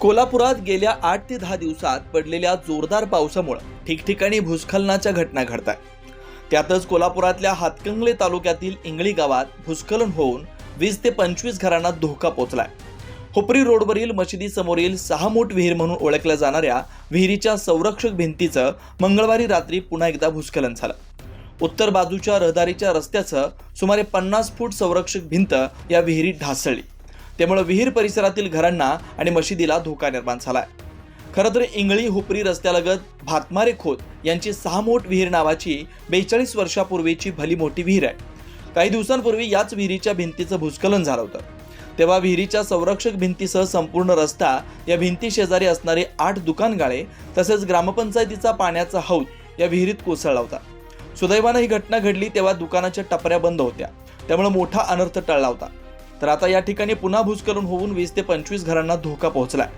कोल्हापुरात गेल्या आठ ते दहा दिवसात पडलेल्या जोरदार पावसामुळे ठिकठिकाणी भूस्खलनाच्या घटना घडत आहेत त्यातच कोल्हापुरातल्या हातकंगले तालुक्यातील इंगळी गावात भूस्खलन होऊन वीस ते पंचवीस घरांना धोका पोचलाय. हुपरी रोडवरील मशिदीसमोरील सहा मूठ विहीर म्हणून ओळखल्या जाणाऱ्या विहिरीच्या संरक्षक भिंतीचं मंगळवारी रात्री पुन्हा एकदा भूस्खलन झालं. उत्तर बाजूच्या रहदारीच्या रस्त्याचं सुमारे पन्नास फूट संरक्षक भिंत या विहिरीत ढासळली. त्यामुळे विहीर परिसरातील घरांना आणि मशिदीला धोका निर्माण झालाय. खरं तर इंगळी हुपरी रस्त्यालगत भातमारे खोत यांची सहा मोठ विहीर नावाची बेचाळीस वर्षापूर्वीची भली मोठी विहीर आहे. काही दिवसांपूर्वी याच विहिरीच्या भिंतीचं भूस्खलन झालं होतं. तेव्हा विहिरीच्या संरक्षक भिंतीसह संपूर्ण रस्ता या भिंती शेजारी असणारे आठ दुकानगाळे तसेच ग्रामपंचायतीचा पाण्याचा हौद या विहिरीत कोसळला होता. सुदैवानं ही घटना घडली तेव्हा दुकानाच्या टपऱ्या बंद होत्या. त्यामुळे मोठा अनर्थ टळला होता. तर आता या ठिकाणी पुन्हा भूस्खलन होऊन वीस ते पंचवीस घरांना धोका पोहोचलाय.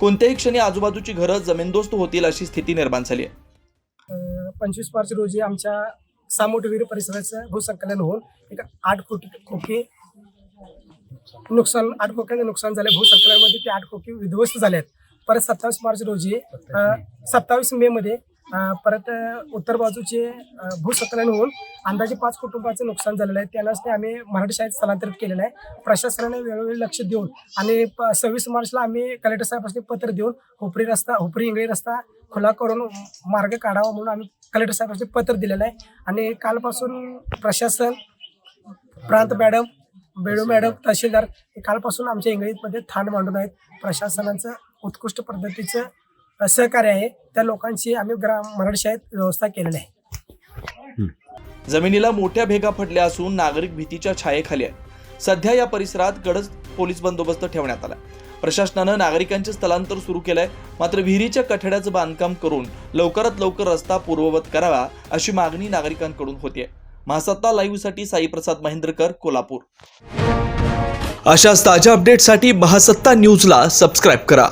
कोणत्याही क्षणी आजूबाजूची घरं जमीनदोस्त होतील अशी स्थिती निर्माण झाली आहे. पंचवीस मार्च रोजी आमच्या सामोटवीर परिसराचं भूसंकलन होऊन एक आठ कोटी खोके नुकसान आठ खोक्यांचे नुकसान झाले. भूसंकलनामध्ये ते आठ खोके विध्वस्त झाले आहेत परत सत्तावीस मार्च रोजी सत्तावीस मे मध्ये परत उत्तर बाजूचे अं, भूसंकलन होऊन अंदाजे पाच कुटुंबाचं नुकसान झालेलं आहे. त्यालाच ते आम्ही मराठी शाळेत स्थलांतरित केलेलं आहे. प्रशासनाने वेळोवेळी लक्ष देऊन आणि प- सव्वीस मार्चला आम्ही कलेक्टर साहेबांनी पत्र देऊन हुपरी रस्ता हुपरी इंगळी रस्ता खुला करून मार्ग काढावा म्हणून आम्ही कलेक्टर साहेबांनी पत्र दिलेलं आहे. आणि कालपासून प्रशासन प्रांत मॅडम बेडू मॅडम तहसीलदार हे कालपासून आमच्या इंगळीमध्ये थांड मांडून आहेत. प्रशासनाचं उत्कृष्ट पद्धतीचं सहकार्य आहे. त्या लोकांशी आम्ही ग्राम मराठी व्यवस्था केलेली आहे. जमिनीला मोठ्या भेगा पडल्या असून नागरिक भीतीच्या छायेखाली आहेत. सध्या या परिसरात गडद पोलीस बंदोबस्त ठेवण्यात आला प्रशासनानं नागरिकांचे स्थलांतर सुरू केलंय. मात्र विहिरीच्या कठड्याचं बांधकाम करून लवकरात लवकर रस्ता पूर्ववत करावा अशी मागणी नागरिकांकडून होतीये. महासत्ता लाईव्हसाठी साईप्रसाद महेंद्रकर कोल्हापूर. अशाच ताज्या अपडेटसाठी महासत्ता न्यूजला सबस्क्राईब करा.